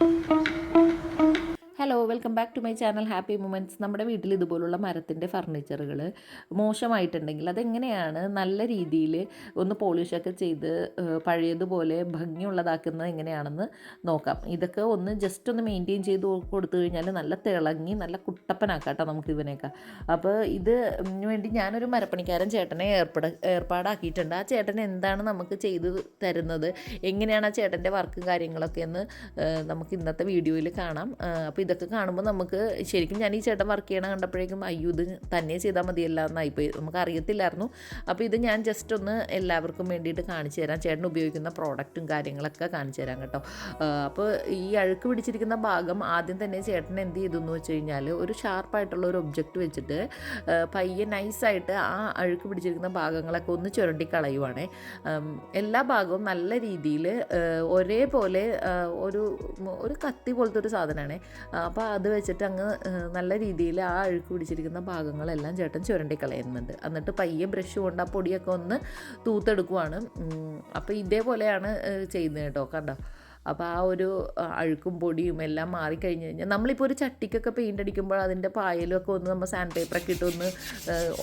Música hello welcome back to my channel happy moments നമ്മുടെ വീട്ടിൽ ഇതുപോലുള്ള മരത്തിന്റെ ഫർണിച്ചറുകൾ മോശമായിട്ടുണ്ടെങ്കിൽ അതെങ്ങനെയാണ് നല്ല രീതിയിൽ ഒന്ന് പോളിഷൊക്കെ ചെയ്ത് പഴയതുപോലെ ഭംഗിയുള്ളതാക്കുന്നത് എങ്ങനെയാണെന്ന് നോക്കാം. ഇതൊക്കെ ഒന്ന് ജസ്റ്റ് ഒന്ന് മെയിന്റെയിൻ ചെയ്ത് കൊടുത്തു കഴിഞ്ഞാൽ നല്ല തിളങ്ങി നല്ല കുട്ടപ്പനാക്കാട്ടോ നമുക്ക് ഇവനെയൊക്കെ. അപ്പോൾ ഇത് വേണ്ടി ഞാനൊരു മരപ്പണിക്കാരൻ ചേട്ടനെ ഏർപ്പെട ഏർപ്പാടാക്കിയിട്ടുണ്ട്. ആ ചേട്ടൻ എന്താണ് നമുക്ക് ചെയ്ത് തരുന്നത്? എങ്ങനെയാണ് ആ ചേട്ടന്റെ വർക്കും കാര്യങ്ങളൊക്കെ എന്ന് നമുക്ക് ഇന്നത്തെ വീഡിയോയിൽ കാണാം. അപ്പോൾ ഇതൊക്കെ കാണുമ്പോൾ നമുക്ക് ശരിക്കും ഞാൻ ഈ ചേട്ടൻ വർക്ക് ചെയ്യണം കണ്ടപ്പോഴേക്കും അയ്യോ ഇത് തന്നെ ചെയ്താൽ മതിയല്ല എന്നായിപ്പോയി. നമുക്ക് അറിയത്തില്ലായിരുന്നു. അപ്പോൾ ഇത് ഞാൻ ജസ്റ്റ് ഒന്ന് എല്ലാവർക്കും വേണ്ടിയിട്ട് കാണിച്ചു തരാം. ചേട്ടൻ ഉപയോഗിക്കുന്ന പ്രോഡക്റ്റും കാര്യങ്ങളൊക്കെ കാണിച്ചു തരാം കേട്ടോ. അപ്പോൾ ഈ അഴുക്ക് പിടിച്ചിരിക്കുന്ന ഭാഗം ആദ്യം തന്നെ ചേട്ടൻ എന്ത് ചെയ്തു എന്ന് വെച്ച് കഴിഞ്ഞാൽ ഒരു ഷാർപ്പായിട്ടുള്ള ഒരു ഒബ്ജക്റ്റ് വെച്ചിട്ട് പയ്യെ നൈസായിട്ട് ആ അഴുക്ക് പിടിച്ചിരിക്കുന്ന ഭാഗങ്ങളൊക്കെ ഒന്ന് ചുരണ്ടി കളയുവാണേ. എല്ലാ ഭാഗവും നല്ല രീതിയിൽ ഒരേപോലെ ഒരു ഒരു കത്തി പോലത്തെ ഒരു സാധനമാണ് അപ്പോൾ അത് വെച്ചിട്ട് അങ്ങ് നല്ല രീതിയിൽ ആ അഴുക്ക് പിടിച്ചിരിക്കുന്ന ഭാഗങ്ങളെല്ലാം ചേട്ടൻ ചുരണ്ടി കളയുന്നുണ്ട് എന്നിട്ട് പയ്യെ ബ്രഷ് കൊണ്ട് ആ പൊടിയൊക്കെ ഒന്ന് തൂത്തെടുക്കുവാണ്. അപ്പോൾ ഇതേപോലെയാണ് ചെയ്യുന്നത് കേട്ടോ. കണ്ടോ? അപ്പോൾ ആ ഒരു അഴുക്കും പൊടിയും എല്ലാം മാറിക്കഴിഞ്ഞ് കഴിഞ്ഞാൽ നമ്മളിപ്പോൾ ഒരു ചട്ടിക്കൊക്കെ പെയിന്റ് അടിക്കുമ്പോൾ അതിന്റെ പായലൊക്കെ ഒന്ന് നമ്മൾ സാൻഡ് പേപ്പറൊക്കെ ഇട്ട് ഒന്ന്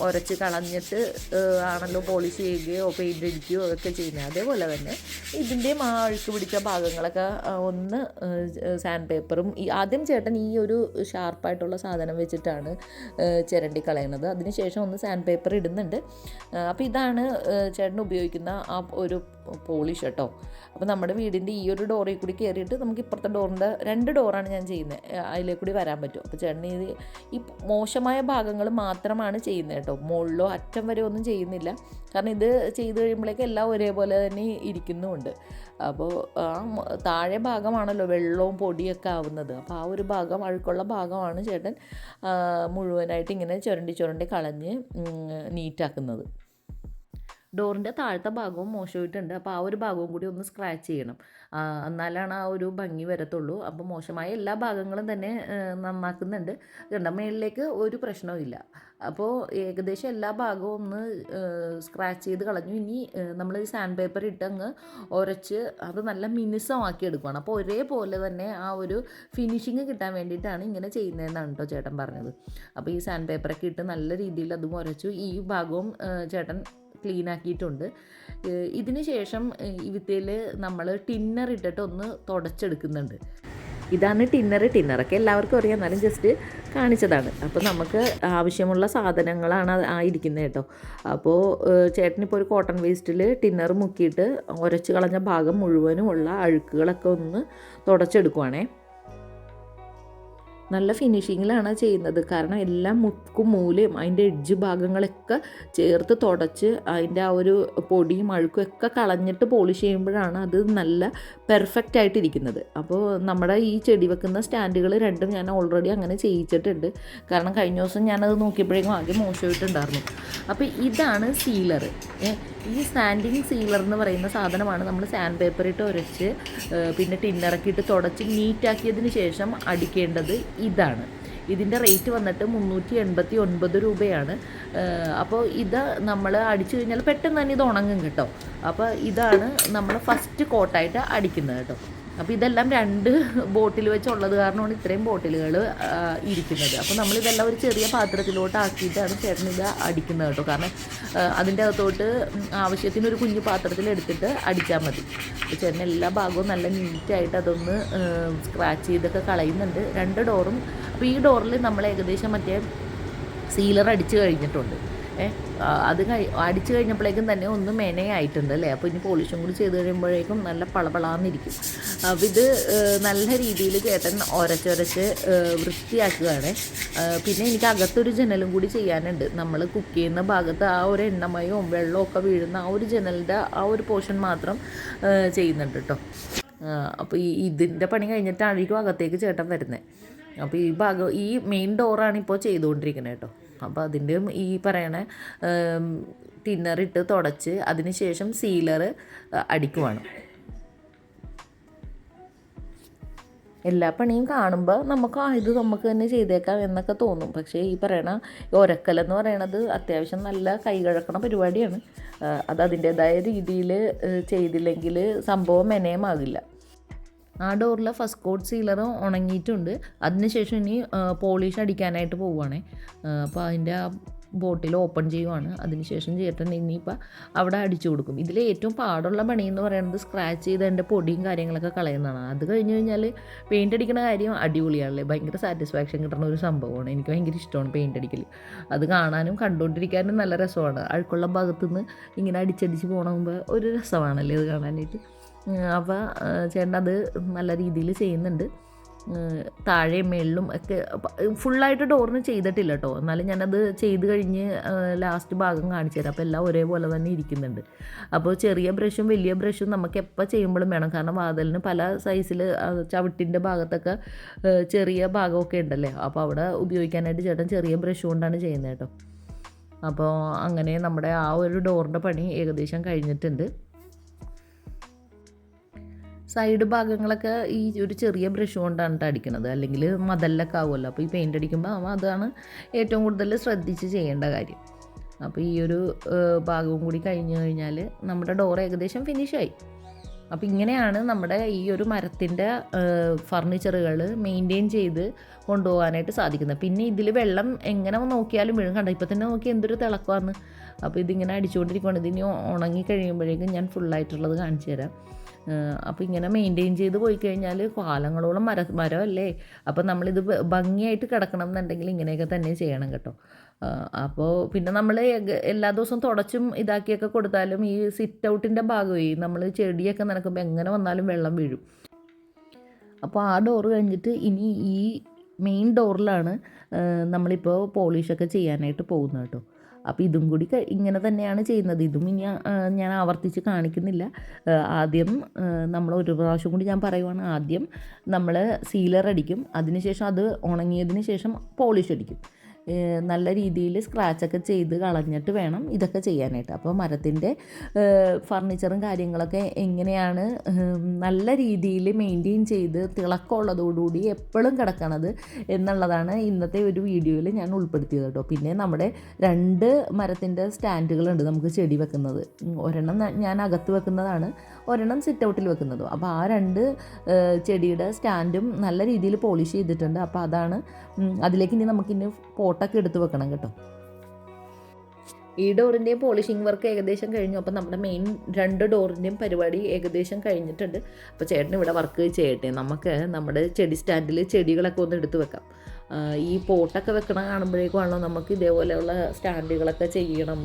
ഉരച്ച് കളഞ്ഞിട്ട് ആണല്ലോ പോളിഷ് ചെയ്യുകയോ പെയിന്റ് അടിക്കുകയോ ഒക്കെ ചെയ്യുന്നത് അതേപോലെ തന്നെ ഇതിന്റെയും ആ അഴുക്ക് പിടിച്ച ഭാഗങ്ങളൊക്കെ ഒന്ന് സാൻഡ് പേപ്പറും ഈ ആദ്യം ചേട്ടൻ ഈ ഒരു ഷാർപ്പായിട്ടുള്ള സാധനം വെച്ചിട്ടാണ് ചിരണ്ടി കളയുന്നത് അതിനുശേഷം ഒന്ന് സാൻഡ് പേപ്പർ ഇടുന്നുണ്ട് അപ്പോൾ ഇതാണ് ചേട്ടൻ ഉപയോഗിക്കുന്ന ആ ഒരു പോളിഷ് കേട്ടോ. അപ്പോൾ നമ്മുടെ വീടിന്റെ ഈ ഒരു ഡോറിൽ കൂടി കയറിയിട്ട് നമുക്ക് ഇപ്പുറത്തെ ഡോറിന്റെ രണ്ട് ഡോറാണ് ഞാൻ ചെയ്യുന്നത്. അതിലേക്ക് കൂടി വരാൻ പറ്റും. അപ്പോൾ ചേട്ടൻ ഇത് ഈ മോശമായ ഭാഗങ്ങൾ മാത്രമാണ് ചെയ്യുന്നത് കേട്ടോ. മുകളിലോ അറ്റം വരെ ഒന്നും ചെയ്യുന്നില്ല. കാരണം ഇത് ചെയ്ത് കഴിയുമ്പോഴേക്ക് എല്ലാം ഒരേപോലെ തന്നെ ഇരിക്കുന്നുമുണ്ട്. അപ്പോൾ ആ താഴെ ഭാഗമാണല്ലോ വെള്ളവും പൊടിയൊക്കെ ആവുന്നത്. അപ്പോൾ ആ ഒരു ഭാഗം അഴുക്കുള്ള ഭാഗമാണ് ചേട്ടൻ മുഴുവനായിട്ട് ഇങ്ങനെ ചുരണ്ടി ചുരണ്ടി കളഞ്ഞ് നീറ്റാക്കുന്നത്. ഡോറിന്റെ താഴത്തെ ഭാഗവും മോശമായിട്ടുണ്ട്. അപ്പോൾ ആ ഒരു ഭാഗവും കൂടി ഒന്ന് സ്ക്രാച്ച് ചെയ്യണം. എന്നാലാണ് ആ ഒരു ഭംഗി വരത്തുള്ളൂ. അപ്പോൾ മോശമായ എല്ലാ ഭാഗങ്ങളും തന്നെ നന്നാക്കുന്നുണ്ട്. കണ്ട മേളിലേക്ക് ഒരു പ്രശ്നവും ഇല്ല. അപ്പോൾ ഏകദേശം എല്ലാ ഭാഗവും ഒന്ന് സ്ക്രാച്ച് ചെയ്ത് കളഞ്ഞു. ഇനി നമ്മൾ ഈ സാൻഡ് പേപ്പർ ഇട്ട് അങ്ങ് ഉരച്ച് അത് നല്ല മിനുസമാക്കി എടുക്കുകയാണ് അപ്പോൾ ഒരേപോലെ തന്നെ ആ ഒരു ഫിനിഷിങ് കിട്ടാൻ വേണ്ടിയിട്ടാണ് ഇങ്ങനെ ചെയ്യുന്നതെന്നാണ് കേട്ടോ ചേട്ടൻ പറഞ്ഞത്. അപ്പോൾ ഈ സാൻഡ് പേപ്പറൊക്കെ ഇട്ട് നല്ല രീതിയിൽ അതും ഉരച്ചു. ഈ ഭാഗവും ചേട്ടൻ ക്ലീൻ ആക്കിയിട്ടുണ്ട് ഇതിന് ശേഷം ഇവിത്തേൽ നമ്മൾ ടിന്നർ ഇട്ടിട്ട് ഒന്ന് തുടച്ചെടുക്കുന്നുണ്ട്. ഇതാണ് ടിന്നർ. ടിന്നറൊക്കെ എല്ലാവർക്കും അറിയാം. എന്നാലും ജസ്റ്റ് കാണിച്ചതാണ്. അപ്പോൾ നമുക്ക് ആവശ്യമുള്ള സാധനങ്ങളാണ് ആയിരിക്കുന്നത് കേട്ടോ. അപ്പോൾ ചേട്ടനിപ്പോൾ ഒരു കോട്ടൺ വേസ്റ്റിൽ ടിന്നർ മുക്കിയിട്ട് ഉരച്ച് കളഞ്ഞ ഭാഗം മുഴുവനുമുള്ള അഴുക്കുകളൊക്കെ ഒന്ന് തുടച്ചെടുക്കുവാണേ. നല്ല ഫിനിഷിങ്ങിലാണ് ചെയ്യുന്നത്. കാരണം എല്ലാം മുക്കും മൂലയും അതിന്റെ എഡ്ജ് ഭാഗങ്ങളൊക്കെ ചേർത്ത് തുടച്ച് അതിന്റെ ആ ഒരു പൊടിയും അഴുക്കും ഒക്കെ കളഞ്ഞിട്ട് പോളിഷ് ചെയ്യുമ്പോഴാണ് അത് നല്ല പെർഫെക്റ്റ് ആയിട്ടിരിക്കുന്നത്. അപ്പോൾ നമ്മുടെ ഈ ചെടി വെക്കുന്ന സ്റ്റാൻഡുകൾ രണ്ടും ഞാൻ ഓൾറെഡി അങ്ങനെ ചെയ്യിച്ചിട്ടുണ്ട്. കാരണം കഴിഞ്ഞ ദിവസം ഞാനത് നോക്കിയപ്പോഴേക്കും ആകെ മോശമായിട്ടുണ്ടായിരുന്നു. അപ്പോൾ ഇതാണ് സീലർ ഈ സാൻഡിങ് സീലർ എന്ന് പറയുന്ന സാധനമാണ് നമ്മൾ സാൻഡ് പേപ്പർ ഇട്ട് ഉരച്ച് പിന്നെ ടിന്നറൊക്കെ ഇട്ട് തുടച്ച് നീറ്റാക്കിയതിന് ശേഷം അടിക്കേണ്ടത് ഇതാണ്. ഇതിന്റെ റേറ്റ് വന്നിട്ട് മുന്നൂറ്റി എൺപത്തി ഒൻപത് രൂപയാണ് അപ്പോൾ ഇത് നമ്മൾ അടിച്ചു കഴിഞ്ഞാൽ പെട്ടെന്ന് തന്നെ ഇത് ഉണങ്ങും കേട്ടോ. അപ്പോൾ ഇതാണ് നമ്മൾ ഫസ്റ്റ് കോട്ടായിട്ട് അടിക്കുന്നത് കേട്ടോ. അപ്പോൾ ഇതെല്ലാം രണ്ട് ബോട്ടിൽ വെച്ചുള്ളത് കാരണമാണ് ഇത്രയും ബോട്ടിലുകൾ ഇരിക്കുന്നത്. അപ്പോൾ നമ്മളിതെല്ലാം ഒരു ചെറിയ പാത്രത്തിലോട്ട് ആക്കിയിട്ടാണ് ചേട്ടൻ ഇത് അടിക്കുന്നത് കേട്ടോ. കാരണം അതിന്റെ അകത്തോട്ട് ആവശ്യത്തിന് ഒരു കുഞ്ഞു പാത്രത്തിൽ എടുത്തിട്ട് അടിച്ചാൽ മതി. അപ്പോൾ ചേട്ടൻ എല്ലാ ഭാഗവും നല്ല നീറ്റായിട്ട് അതൊന്ന് സ്ക്രാച്ച് ചെയ്തൊക്കെ കളയുന്നുണ്ട്. രണ്ട് ഡോറും അപ്പോൾ ഈ ഡോറിൽ നമ്മൾ ഏകദേശം മറ്റേ സീലർ അടിച്ച് കഴിഞ്ഞിട്ടുണ്ട്. അത് കഴി അടിച്ചു കഴിഞ്ഞപ്പോഴേക്കും തന്നെ ഒന്ന് മെനയായിട്ടുണ്ട് അല്ലേ? അപ്പോൾ ഇനി പോളിഷും കൂടി ചെയ്ത് കഴിയുമ്പോഴേക്കും നല്ല പളപളാന്നിരിക്കും. അപ്പോൾ ഇത് നല്ല രീതിയിൽ ചേട്ടൻ ഒരച്ചൊരച്ച് വൃത്തിയാക്കുകയാണ്. പിന്നെ എനിക്ക് അകത്തൊരു ജനലും കൂടി ചെയ്യാനുണ്ട്. നമ്മൾ കുക്ക് ചെയ്യുന്ന ഭാഗത്ത് ആ ഒരു എണ്ണമയവും വെള്ളമൊക്കെ വീഴുന്ന ആ ഒരു ജനലിന്റെ ആ ഒരു പോർഷൻ മാത്രം ചെയ്യുന്നുണ്ട് കേട്ടോ അപ്പോൾ ഈ ഇതിന്റെ പണി കഴിഞ്ഞിട്ടായിരിക്കും അകത്തേക്ക് ചേട്ടൻ വരുന്നത് അപ്പോൾ ഈ ഭാഗം ഈ മെയിൻ ഡോറാണ് ഇപ്പോൾ ചെയ്തുകൊണ്ടിരിക്കുന്നത് കേട്ടോ അപ്പോൾ അതിന്റെയും ഈ പറയണ ടിന്നറിട്ട് തുടച്ച് അതിന് ശേഷം സീലർ അടിക്കുവാണ്. എല്ലാ പണിയും കാണുമ്പോൾ നമുക്ക് ആ ഇത് നമുക്ക് തന്നെ ചെയ്തേക്കാം എന്നൊക്കെ തോന്നും. പക്ഷേ ഈ പറയണ ഒരക്കലെന്ന് പറയണത് അത്യാവശ്യം നല്ല കൈകഴക്കണ പരിപാടിയാണ്. അത് അതിന്റേതായ രീതിയിൽ ചെയ്തില്ലെങ്കിൽ സംഭവം മെനയമാകില്ല. ആ ഡോറിലെ ഫസ്റ്റ് കോട്ട് സീലർ ഉണങ്ങിയിട്ടുണ്ട്. അതിനുശേഷം ഇനി പോളിഷ് അടിക്കാനായിട്ട് പോവുകയാണേ അപ്പോൾ അതിന്റെ ആ ബോട്ടിൽ ഓപ്പൺ ചെയ്യുവാണ്. അതിനുശേഷം ചേട്ടൻ ഇനിയിപ്പോൾ അവിടെ അടിച്ചു കൊടുക്കും. ഇതിൽ ഏറ്റവും പാടുള്ള പണി എന്ന് പറയുന്നത് സ്ക്രാച്ച് ചെയ്ത് എന്റെ പൊടിയും കാര്യങ്ങളൊക്കെ കളയുന്നതാണ്. അത് കഴിഞ്ഞ് കഴിഞ്ഞാൽ പെയിന്റ് അടിക്കുന്ന കാര്യം അടിപൊളിയാണല്ലേ. ഭയങ്കര സാറ്റിസ്ഫാക്ഷൻ കിട്ടുന്ന ഒരു സംഭവമാണ്. എനിക്ക് ഭയങ്കര ഇഷ്ടമാണ് പെയിന്റ് അടിക്കൽ അത് കാണാനും കണ്ടുകൊണ്ടിരിക്കാനും നല്ല രസമാണ്. അഴുക്കുള്ള ഭാഗത്തുനിന്ന് ഇങ്ങനെ അടിച്ചടിച്ച് പോകുമ്പോൾ ഒരു രസമാണല്ലേ അത് കാണാനായിട്ട്. അപ്പോൾ ചേട്ടൻ അത് നല്ല രീതിയിൽ ചെയ്യുന്നുണ്ട്. താഴെയും മേളിലും ഒക്കെ ഫുള്ളായിട്ട് ഡോറിന് ചെയ്തിട്ടില്ല കേട്ടോ എന്നാലും ഞാനത് ചെയ്ത് കഴിഞ്ഞ് ലാസ്റ്റ് ഭാഗം കാണിച്ചു തരാം. അപ്പോൾ എല്ലാം ഒരേപോലെ തന്നെ ഇരിക്കുന്നുണ്ട്. അപ്പോൾ ചെറിയ ബ്രഷും വലിയ ബ്രഷും നമുക്ക് എപ്പോൾ ചെയ്യുമ്പോഴും വേണം. കാരണം വാതിലിന് പല സൈസിൽ ചവിട്ടിന്റെ ഭാഗത്തൊക്കെ ചെറിയ ഭാഗമൊക്കെ ഉണ്ടല്ലേ? അപ്പോൾ അവിടെ ഉപയോഗിക്കാനായിട്ട് ചേട്ടൻ ചെറിയ ബ്രഷ് കൊണ്ടാണ് ചെയ്യുന്നത് കേട്ടോ അപ്പോൾ അങ്ങനെ നമ്മുടെ ആ ഒരു ഡോറിന്റെ പണി ഏകദേശം കഴിഞ്ഞിട്ടുണ്ട്. സൈഡ് ഭാഗങ്ങളൊക്കെ ഈ ഒരു ചെറിയ ബ്രഷ് കൊണ്ടാണ് കേട്ടോ അല്ലെങ്കിൽ മതലിലൊക്കെ ആവുമല്ലോ. അപ്പോൾ ഈ പെയിന്റ് അടിക്കുമ്പോൾ അതാണ് ഏറ്റവും കൂടുതൽ ശ്രദ്ധിച്ച് ചെയ്യേണ്ട കാര്യം. അപ്പോൾ ഈ ഒരു ഭാഗവും കൂടി കഴിഞ്ഞ് കഴിഞ്ഞാൽ നമ്മുടെ ഡോർ ഏകദേശം ഫിനിഷായി അപ്പോൾ ഇങ്ങനെയാണ് നമ്മുടെ ഈ ഒരു മരത്തിന്റെ ഫർണിച്ചറുകൾ മെയിന്റെയിൻ ചെയ്ത് കൊണ്ടുപോകാനായിട്ട് സാധിക്കുന്നത്. പിന്നെ ഇതിൽ വെള്ളം എങ്ങനെ നോക്കിയാലും വീഴും. കണ്ട? ഇപ്പോൾ തന്നെ നോക്കി എന്തൊരു തിളക്കമാണ്. അപ്പോൾ ഇതിങ്ങനെ അടിച്ചുകൊണ്ടിരിക്കുകയാണ് ഇതിനി ഉണങ്ങി കഴിയുമ്പോഴേക്കും ഞാൻ ഫുള്ളായിട്ടുള്ളത് കാണിച്ചു തരാം. അപ്പോൾ ഇങ്ങനെ മെയിന്റെയിൻ ചെയ്ത് പോയി കഴിഞ്ഞാൽ കാലങ്ങളോളം മര മരമല്ലേ? അപ്പോൾ നമ്മളിത് ഭംഗിയായിട്ട് കിടക്കണം എന്നുണ്ടെങ്കിൽ ഇങ്ങനെയൊക്കെ തന്നെ ചെയ്യണം കേട്ടോ. അപ്പോൾ പിന്നെ നമ്മൾ എല്ലാ ദിവസവും തുടച്ചും ഇതാക്കിയൊക്കെ കൊടുത്താലും ഈ സിറ്റ് ഔട്ടിന്റെ ഭാഗമായി നമ്മൾ ചെടിയൊക്കെ നനക്കുമ്പോൾ എങ്ങനെ വന്നാലും വെള്ളം വീഴും. അപ്പോൾ ആ ഡോർ കഴിഞ്ഞിട്ട് ഇനി ഈ മെയിൻ ഡോറിലാണ് നമ്മളിപ്പോൾ പോളിഷൊക്കെ ചെയ്യാനായിട്ട് പോകുന്നത് കേട്ടോ. അപ്പോൾ ഇതും കൂടി ഇങ്ങനെ തന്നെയാണ് ചെയ്യുന്നത്. ഇതും ഇനി ഞാൻ ആവർത്തിച്ച് കാണിക്കുന്നില്ല. ആദ്യം നമ്മൾ ഒരു പ്രാവശ്യം കൂടി ഞാൻ പറയുവാണ്. ആദ്യം നമ്മൾ സീലർ അടിക്കും. അതിനുശേഷം അത് ഉണങ്ങിയതിന് ശേഷം പോളിഷ് അടിക്കും. നല്ല രീതിയിൽ സ്ക്രാച്ചൊക്കെ ചെയ്ത് കളഞ്ഞിട്ട് വേണം ഇതൊക്കെ ചെയ്യാനായിട്ട്. അപ്പോൾ മരത്തിന്റെ ഫർണിച്ചറും കാര്യങ്ങളൊക്കെ എങ്ങനെയാണ് നല്ല രീതിയിൽ മെയിന്റെയിൻ ചെയ്ത് തിളക്കമുള്ളതോടുകൂടി എപ്പോഴും കിടക്കണത് എന്നുള്ളതാണ് ഇന്നത്തെ ഒരു വീഡിയോയിൽ ഞാൻ ഉൾപ്പെടുത്തിയത് കേട്ടോ. പിന്നെ നമ്മുടെ രണ്ട് മരത്തിന്റെ സ്റ്റാൻഡുകളുണ്ട് നമുക്ക് ചെടി വെക്കുന്നത്. ഒരെണ്ണം ഞാൻ അകത്ത് വെക്കുന്നതാണ് ഒരെണ്ണം സിറ്റ് ഔട്ടിൽ വെക്കുന്നതും. അപ്പോൾ ആ രണ്ട് ചെടിയുടെ സ്റ്റാൻഡും നല്ല രീതിയിൽ പോളിഷ് ചെയ്തിട്ടുണ്ട്. അപ്പോൾ അതാണ് അതിലേക്ക് ഇനി നമുക്കിനി പോട്ടൊക്കെ എടുത്ത് വെക്കണം കേട്ടോ. ഈ ഡോറിന്റെയും പോളിഷിംഗ് വർക്ക് ഏകദേശം കഴിഞ്ഞു. അപ്പോൾ നമ്മുടെ മെയിൻ രണ്ട് ഡോറിന്റെയും പരിപാടി ഏകദേശം കഴിഞ്ഞിട്ടുണ്ട്. അപ്പോൾ ചേട്ടൻ ഇവിടെ വർക്ക് ചെയ്യട്ടെ. നമുക്ക് നമ്മുടെ ചെടി സ്റ്റാൻഡിൽ ചെടികളൊക്കെ ഒന്ന് എടുത്ത് വെക്കാം. ഈ പോട്ടൊക്കെ വെക്കണ കാണുമ്പോഴേക്കുമാണല്ലോ നമുക്ക് ഇതേപോലെയുള്ള സ്റ്റാൻഡുകളൊക്കെ ചെയ്യണം.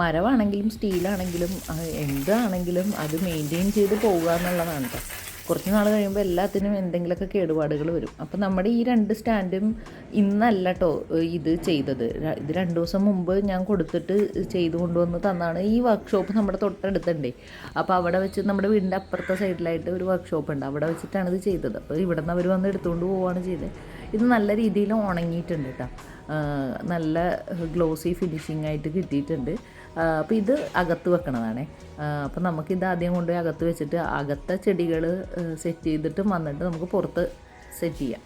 മരമാണെങ്കിലും സ്റ്റീലാണെങ്കിലും എന്താണെങ്കിലും അത് മെയിന്റെയിൻ ചെയ്ത് പോകുക എന്നുള്ളതാണ് കേട്ടോ. കുറച്ച് നാൾ കഴിയുമ്പോൾ എല്ലാത്തിനും എന്തെങ്കിലുമൊക്കെ കേടുപാടുകൾ വരും. അപ്പം നമ്മുടെ ഈ രണ്ട് സ്റ്റാൻഡും ഇന്നല്ല കേട്ടോ ഇത് ചെയ്തത്. ഇത് രണ്ട് ദിവസം മുമ്പ് ഞാൻ കൊടുത്തിട്ട് ചെയ്തു കൊണ്ടുവന്ന് തന്നാണ് ഈ വർക്ക്ഷോപ്പ് നമ്മുടെ തൊട്ടടുത്തുണ്ടേ. അപ്പോൾ അവിടെ വെച്ച് നമ്മുടെ വീടിന്റെ അപ്പുറത്തെ സൈഡിലായിട്ട് ഒരു വർക്ക്ഷോപ്പ് ഉണ്ട്. അവിടെ വെച്ചിട്ടാണ് ഇത് ചെയ്തത്. അപ്പോൾ ഇവിടെ നിന്ന് അവർ വന്ന് എടുത്തുകൊണ്ട് പോവുകയാണ് ചെയ്തത്. ഇത് നല്ല രീതിയിൽ ഉണങ്ങിയിട്ടുണ്ട് കേട്ടോ നല്ല ഗ്ലോസി ഫിനിഷിംഗ് ആയിട്ട് കിട്ടിയിട്ടുണ്ട്. അപ്പോൾ ഇത് അകത്ത് വെക്കണതാണ്. അപ്പോൾ നമുക്കിത് ആദ്യം കൊണ്ടുപോയി അകത്ത് വെച്ചിട്ട് അകത്തെ ചെടികൾ സെറ്റ് ചെയ്തിട്ട് വന്നിട്ട് നമുക്ക് പുറത്ത് സെറ്റ് ചെയ്യാം.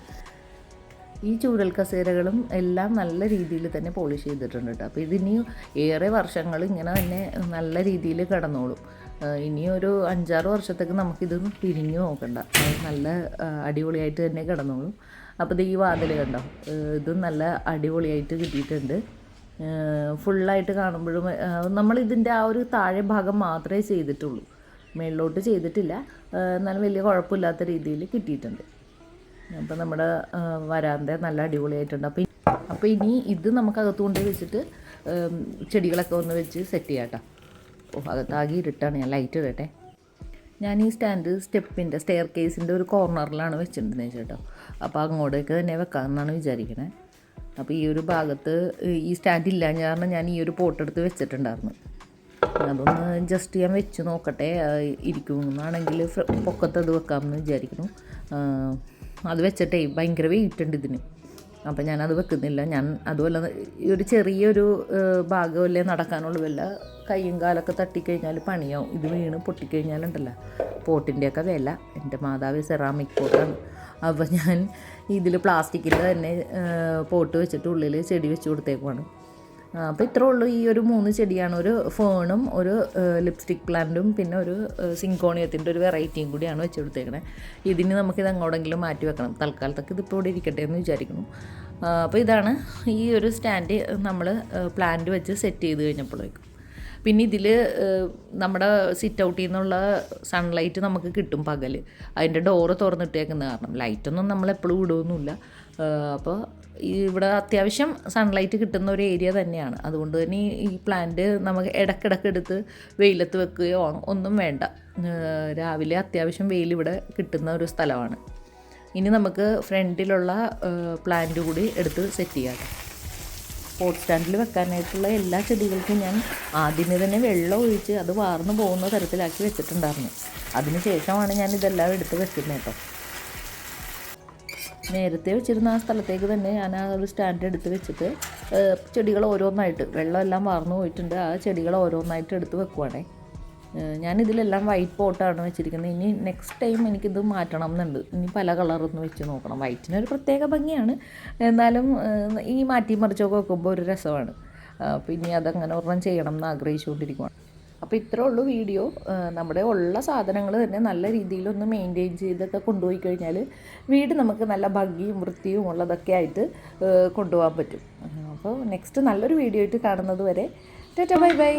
ഈ ചൂരൽ കസേരകളും എല്ലാം നല്ല രീതിയിൽ തന്നെ പോളിഷ് ചെയ്തിട്ടുണ്ട് കേട്ടോ. അപ്പോൾ ഇതിനി ഏറെ വർഷങ്ങൾ ഇങ്ങനെ തന്നെ നല്ല രീതിയിൽ കിടന്നോളും. ഇനിയൊരു അഞ്ചാറ് വർഷത്തേക്ക് നമുക്കിത് പിരിഞ്ഞു നോക്കണ്ട. നല്ല അടിപൊളിയായിട്ട് തന്നെ കിടന്നോളും. അപ്പോൾ ഇത് ഈ വാതിൽ കണ്ടോ? ഇത് നല്ല അടിപൊളിയായിട്ട് കിട്ടിയിട്ടുണ്ട്. ഫുള്ളായിട്ട് കാണുമ്പോഴും നമ്മൾ ഇതിന്റെ ആ ഒരു താഴെ ഭാഗം മാത്രമേ ചെയ്തിട്ടുള്ളൂ. മേളിലോട്ട് ചെയ്തിട്ടില്ല. എന്നാലും വലിയ കുഴപ്പമില്ലാത്ത രീതിയിൽ കിട്ടിയിട്ടുണ്ട്. അപ്പോൾ നമ്മുടെ വരാന്ത നല്ല അടിപൊളിയായിട്ടുണ്ട്. അപ്പോൾ അപ്പോൾ ഇനി ഇത് നമുക്ക് അകത്ത് കൊണ്ടുപോയി വെച്ചിട്ട് ചെടികളൊക്കെ ഒന്ന് വെച്ച് സെറ്റ് ചെയ്യാം കേട്ടോ ഓ അകത്താകെ ഇരുട്ടാണ്. ഞാൻ ലൈറ്റ് ഇടട്ടെ. ഞാൻ ഈ സ്റ്റാൻഡ് സ്റ്റെപ്പിന്റെ സ്റ്റെയർ കേസിന്റെ ഒരു കോർണറിലാണ് വെച്ചിട്ടുണ്ടെന്ന് വെച്ചിട്ടോ. അപ്പോൾ അങ്ങോട്ടേക്ക് തന്നെ വെക്കാമെന്നാണ് വിചാരിക്കണേ. അപ്പോൾ ഈ ഒരു ഭാഗത്ത് ഈ സ്റ്റാൻഡ് ഇല്ല കാരണം ഞാൻ ഈ ഒരു പോട്ട് എടുത്ത് വെച്ചിട്ടുണ്ടായിരുന്നു. അതൊന്ന് ജസ്റ്റ് ഞാൻ വെച്ച് നോക്കട്ടെ ഇരിക്കുമെന്നാണെങ്കിൽ പൊക്കത്ത് അത് വെക്കാമെന്ന് വിചാരിക്കുന്നു. അത് വെച്ചിട്ടേ ഭയങ്കര വെയിറ്റ് ഉണ്ട് ഇതിന്. അപ്പം ഞാനത് വെക്കുന്നില്ല. ഞാൻ അതുപോലെ ഈ ഒരു ചെറിയൊരു ഭാഗമല്ലേ നടക്കാനുള്ളതല്ല കൈയും കാലൊക്കെ തട്ടിക്കഴിഞ്ഞാൽ പണിയാവും. ഇത് വീണ് പൊട്ടിക്കഴിഞ്ഞാലുണ്ടല്ലോ. പോട്ടിന്റെയൊക്കെ വില. എന്റെ മാതാവ് സെറാമിക് പോട്ടാണ് അപ്പോൾ ഞാൻ ഇതിൽ പ്ലാസ്റ്റിക്കിൽ തന്നെ പോട്ട് വെച്ചിട്ട് ഉള്ളിൽ ചെടി വെച്ച് കൊടുത്തേക്കുവാണ്. അപ്പോൾ ഇത്രേ ഉള്ളൂ ഈ ഒരു മൂന്ന് ചെടിയാണ്. ഒരു ഫേണും ഒരു ലിപ്സ്റ്റിക് പ്ലാന്റും പിന്നെ ഒരു സിങ്കോണിയത്തിന്റെ ഒരു വെറൈറ്റിയും കൂടിയാണ് വെച്ച് കൊടുത്തേക്കണേ. ഇതിന് നമുക്കിത് അങ്ങോട്ടെങ്കിലും മാറ്റി വെക്കണം. തൽക്കാലത്തൊക്കെ ഇതിപ്പോൾ ഇവിടെ ഇരിക്കട്ടെ എന്ന് വിചാരിക്കുന്നു. അപ്പോൾ ഇതാണ് ഈ ഒരു സ്റ്റാൻഡ് നമ്മൾ പ്ലാന്റ് വെച്ച് സെറ്റ് ചെയ്ത് കഴിഞ്ഞപ്പോഴേക്കും പിന്നെ ഇതിൽ നമ്മുടെ സിറ്റ് ഔട്ടിൽ നിന്നുള്ള സൺലൈറ്റ് നമുക്ക് കിട്ടും പകൽ അതിന്റെ ഡോറ് തുറന്നിട്ടേക്കുന്ന കാരണം ലൈറ്റൊന്നും നമ്മൾ എപ്പോഴും ഇടുകയൊന്നുമില്ല അപ്പോൾ ഇവിടെ അത്യാവശ്യം സൺലൈറ്റ് കിട്ടുന്ന ഒരു ഏരിയ തന്നെയാണ്. അതുകൊണ്ട് തന്നെ ഈ- ഈ പ്ലാന്റ് നമുക്ക് ഇടക്കിടക്ക് എടുത്ത് വെയിലത്ത് വെക്കുകയോ ഒന്നും വേണ്ട. രാവിലെ അത്യാവശ്യം വെയിൽ ഇവിടെ കിട്ടുന്ന ഒരു സ്ഥലമാണ്. ഇനി നമുക്ക് ഫ്രണ്ടിലുള്ള പ്ലാന്റ് കൂടി എടുത്ത് സെറ്റ് ചെയ്യാം. പോട്ട് സ്റ്റാൻഡിൽ വെക്കാനായിട്ടുള്ള എല്ലാ ചെടികൾക്കും ഞാൻ ആദ്യമേ തന്നെ വെള്ളം ഒഴിച്ച് അത് വാർന്നു പോകുന്ന തരത്തിലാക്കി വെച്ചിട്ടുണ്ടായിരുന്നു. അതിന് ശേഷമാണ് ഞാൻ ഇതെല്ലാം എടുത്ത് വെക്കുന്നത് കേട്ടോ. നേരത്തെ വെച്ചിരുന്ന ആ സ്ഥലത്തേക്ക് തന്നെ ഞാൻ ആ ഒരു സ്റ്റാൻഡ് എടുത്ത് വെച്ചിട്ട് ചെടികൾ ഓരോന്നായിട്ട് വെള്ളമെല്ലാം വാർന്നു പോയിട്ടുണ്ട്. ആ ചെടികൾ ഓരോന്നായിട്ട് എടുത്ത് വെക്കുവാണേ. ഞാനിതിലെല്ലാം വൈറ്റ് പോട്ടാണ് വെച്ചിരിക്കുന്നത്. ഇനി നെക്സ്റ്റ് ടൈം എനിക്കിത് മാറ്റണം എന്നുണ്ട് ഇനി പല കളറൊന്ന് വെച്ച് നോക്കണം. വൈറ്റിനൊരു പ്രത്യേക ഭംഗിയാണ്. എന്നാലും ഈ മാറ്റി മറിച്ചൊക്കെ വെക്കുമ്പോൾ ഒരു രസമാണ്. ഇനി അതങ്ങനെ ഒരെണ്ണം ചെയ്യണം എന്ന് ആഗ്രഹിച്ചുകൊണ്ടിരിക്കുകയാണ് അപ്പോൾ ഇത്രേ ഉള്ളൂ വീഡിയോ. നമ്മുടെ ഉള്ള സാധനങ്ങൾ തന്നെ നല്ല രീതിയിലൊന്ന് മെയിന്റെയിൻ ചെയ്തൊക്കെ കൊണ്ടുപോയി കഴിഞ്ഞാൽ വീട് നമുക്ക് നല്ല ഭംഗിയും വൃത്തിയും ഉള്ളതൊക്കെ ആയിട്ട് കൊണ്ടുപോകാൻ പറ്റും. അപ്പോൾ നെക്സ്റ്റ് നല്ലൊരു വീഡിയോ ആയിട്ട് കാണുന്നത് വരെ. Tata bye bye.